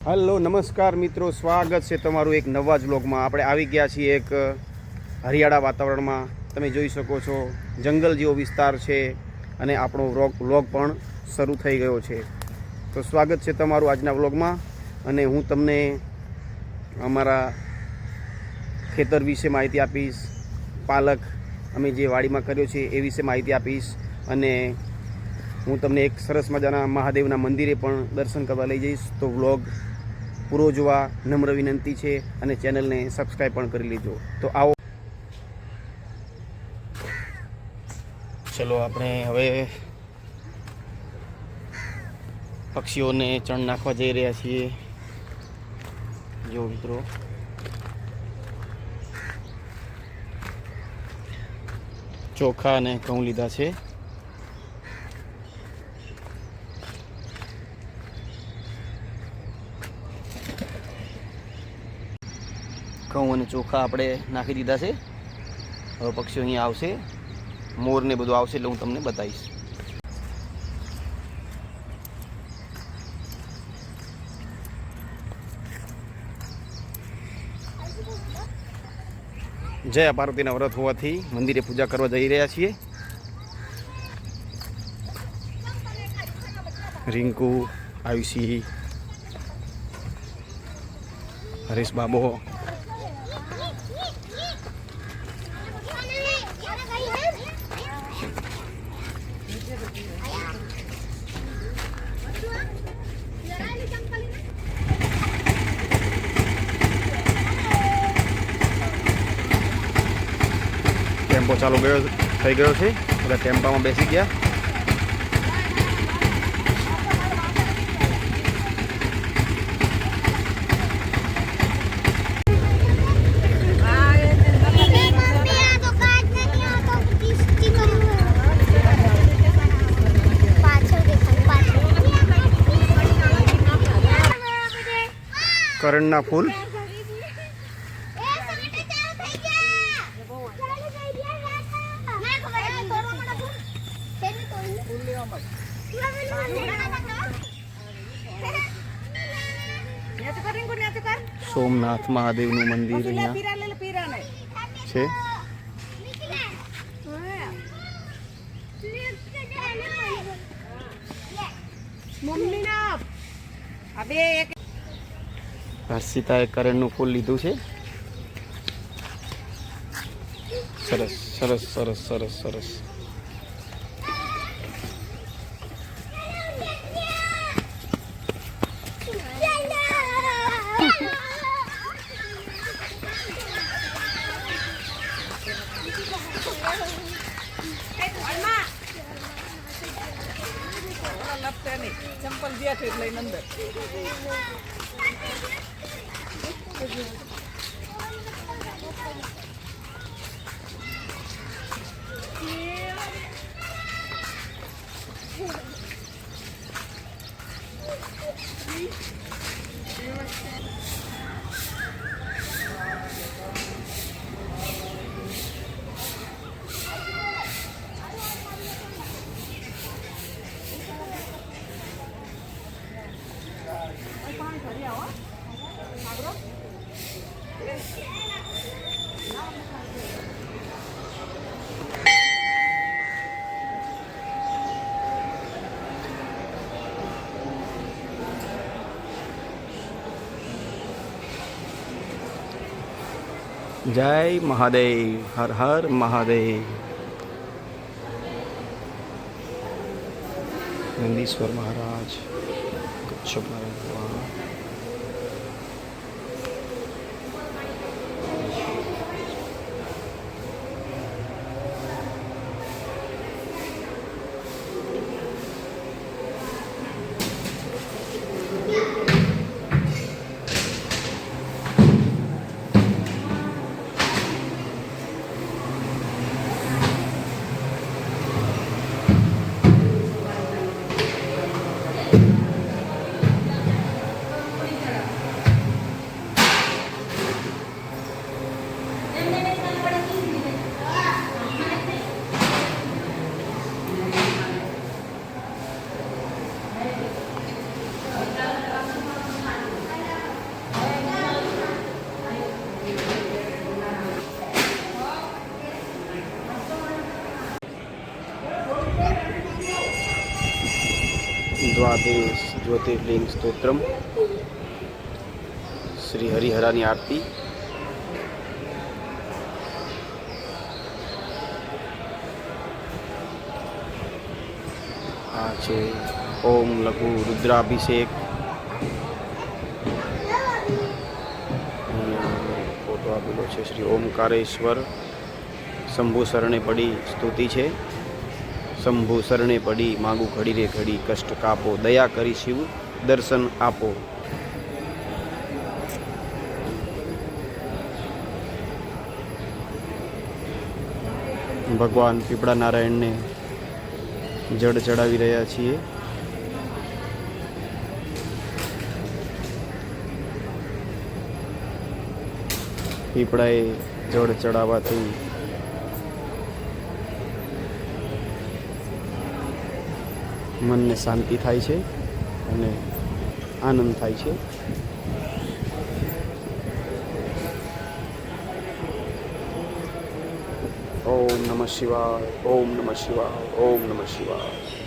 Hello, નમસ્કાર મિત્રો, સ્વાગત છે તમારું એક નવા જ વ્લોગમાં. આપણે આવી ગયા છીએ એક હરિયાળા વાતાવરણમાં. તમે જોઈ શકો છો, જંગલ જેવો વિસ્તાર છે અને આપણો વ્લોગ પણ શરૂ થઈ ગયો છે. તો સ્વાગત છે તમારું આજના વ્લોગમાં અને હું તમને અમારા ખેતર વિશે માહિતી આપીશ, પાલક અમે જે વાડીમાં કર્યો છે એ વિશે માહિતી આપીશ અને હું તમને એક સરસ મજાના મહાદેવના મંદિરે પણ દર્શન કરવા લઈ જઈશ. તો વ્લોગ પૂરો જોવા નમ્ર વિનંતી છે અને ચેનલને સબસ્ક્રાઈબ પણ કરી લેજો. તો આવો. ચલો, આપણે હવે પક્ષીઓને ચણ નાખવા જઈ રહ્યા છીએ. જો મિત્રો. ચોખા અને ઘઉં લીધા છે. ઘઉં અને ચોખા આપણે નાખી દીધા છે. હવે પક્ષીઓ અહીંયા આવશે. મોર ને બધું આવશે એટલે હું તમને બતાવીશ. જય પાર્વતીના વ્રત હોવાથી મંદિરે પૂજા કરવા જઈ રહ્યા છીએ. રિંકુ, આયુષી, હરેશ બાબો ટેમ્પો ચાલુ ગયો થઈ ગયો છે. બધા ટેમ્પામાં બેસી ગયા. કરણના આ તો કાચ નથી આ તો કિસ્તી કર્યું પાછળ દેખાય પાછળ કરણના ફૂલ એ સગટે ચાલુ થઈ ગયા ચાલુ થઈ ગયા ના ખબર આ તોડવા મને ફૂલ તેની તોડી ફૂલ લેવા સોમનાથ મહાદેવનું મંદિર અહીંયા. છે? હર્ષિતાએ કરણનું ફૂલ લીધું છે. સરસ સરસ સરસ સરસ સરસ. જ્યાં છે એટલે લઈને અંદર જય મહાદેવ હર હર મહાદેવ નંદીશ્વર દ્વાદેશ જ્યોતિર્લિંગ સ્તોત્રમ શ્રી હરિહરાની આરતી. આ છે ઓમ લઘુ રુદ્રાભિષેક. ફોટો આપેલો છે શ્રી ઓમકારેશ્વર. શંભુ શરણે પડી સ્તુતિ છે. શંભુ શરણે પડી, માગુ ઘડી રે ઘડી, કષ્ટ કાપો, દયા કરી શિવ, દર્શન આપો. ભગવાન પીપળા નારાયણને જળ ચડાવી રહ્યા છીએ. પીપળાએ જળ ચડાવવાથી મનને શાંતિ થાય છે અને આનંદ થાય છે. ઓમ નમઃ શિવાય, ઓમ નમઃ શિવાય, ઓમ નમઃ શિવાય.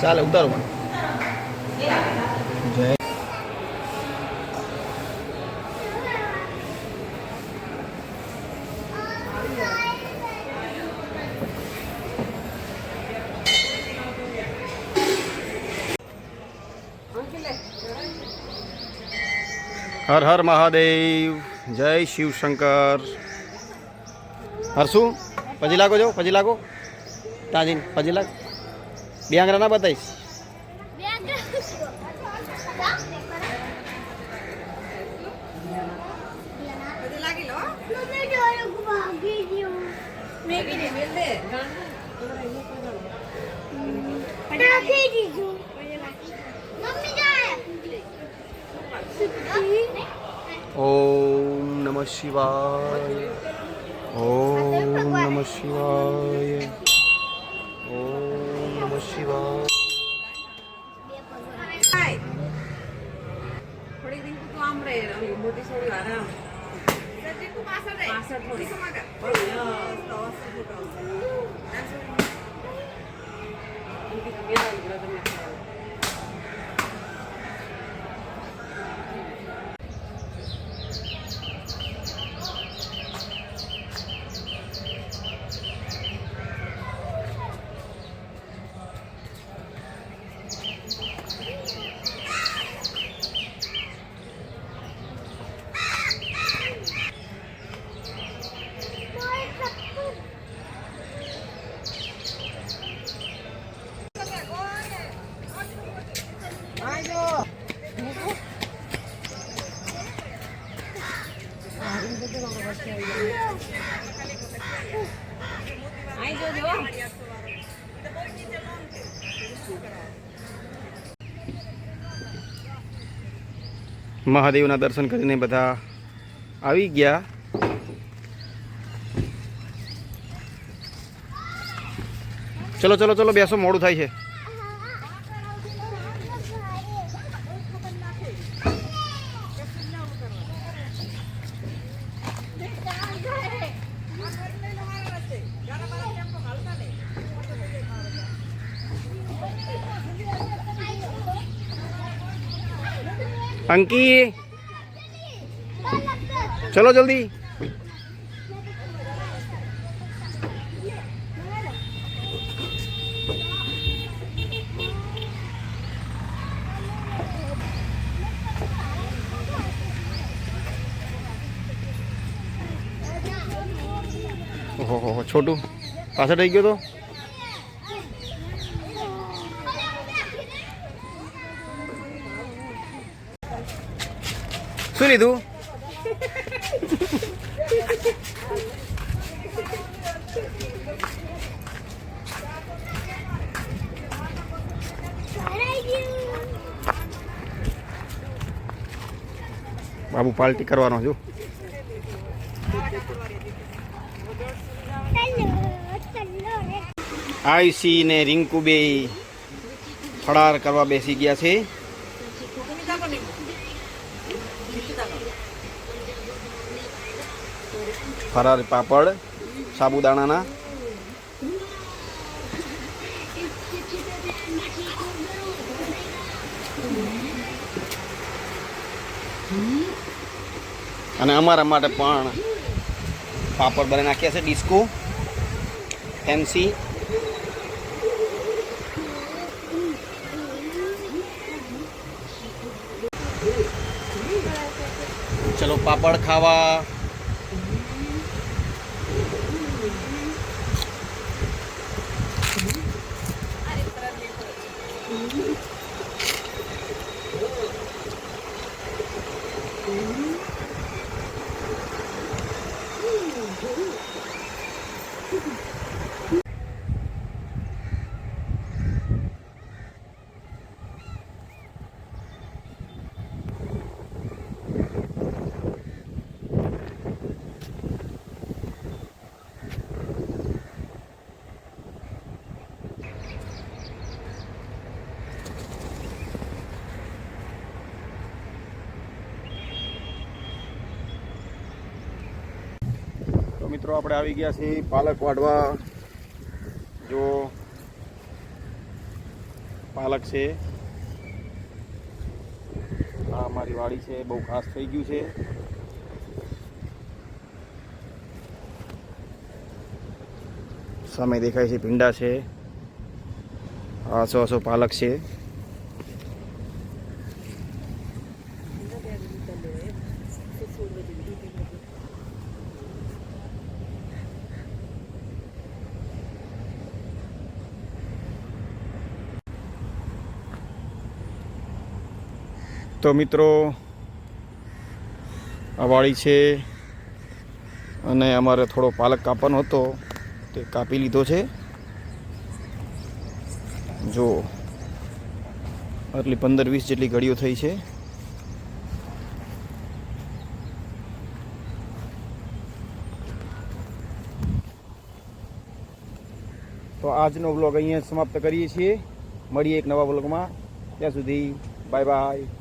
ચાલે, ઉતારો મને. જય હર હર મહાદેવ, જય શિવ શંકર હરશું પછી લાગો જો પછી લાગો. ત્યાં જઈને પછી લાગ. બે આંગળા ના બતાવીશ ઓમ નમઃ શિવાય. ઓમ નમઃ શિવાય. શિવાય હાય થોડી દિન તો આમ રહે રહી મોટી થોડી આરામ પાછળ મહાદેવના દર્શન કરીને બધા આવી ગયા. ચલો ચલો ચલો બેસો મોડું થાય છે. Pangki. Chalo jaldi. Oh, oh, oh, oh chodu. Pasar dekho tuh. Gitu. શું લીધું? બાબુ પાર્ટી કરવાનો ચલો આયુષી ને રિંકુબે ફળાર કરવા બેસી ગયા છે. ફરાર પાપડ, સાબુદાણાના. અને અમારા માટે પણ પાપડ બનાવી નાખ્યા છે, ડિસ્કો ફેન્સી ચલો, પાપડ ખાવા મિત્રો, આપણે આવી ગયા છીએ પાલક વાઢવા જો પાલક છે. આ અમારી વાડી છે, બહુ ખાસ થઈ ગયું છે. સામે દેખાય છે ભીંડા છે. આસો આસો પાલક છે. મિત્રો, આ વાળી છે અને અમારે થોડો પાલક કાપવાનો હતો, તે કાપી લીધો છે. જો, આટલી પંદર વીસ જેટલી ઘડીઓ થઈ છે. તો આજનો વ્લોગ અહીંયા સમાપ્ત કરીએ છીએ. મળીએ એક નવા વ્લોગમાં. ત્યાં સુધી બાય બાય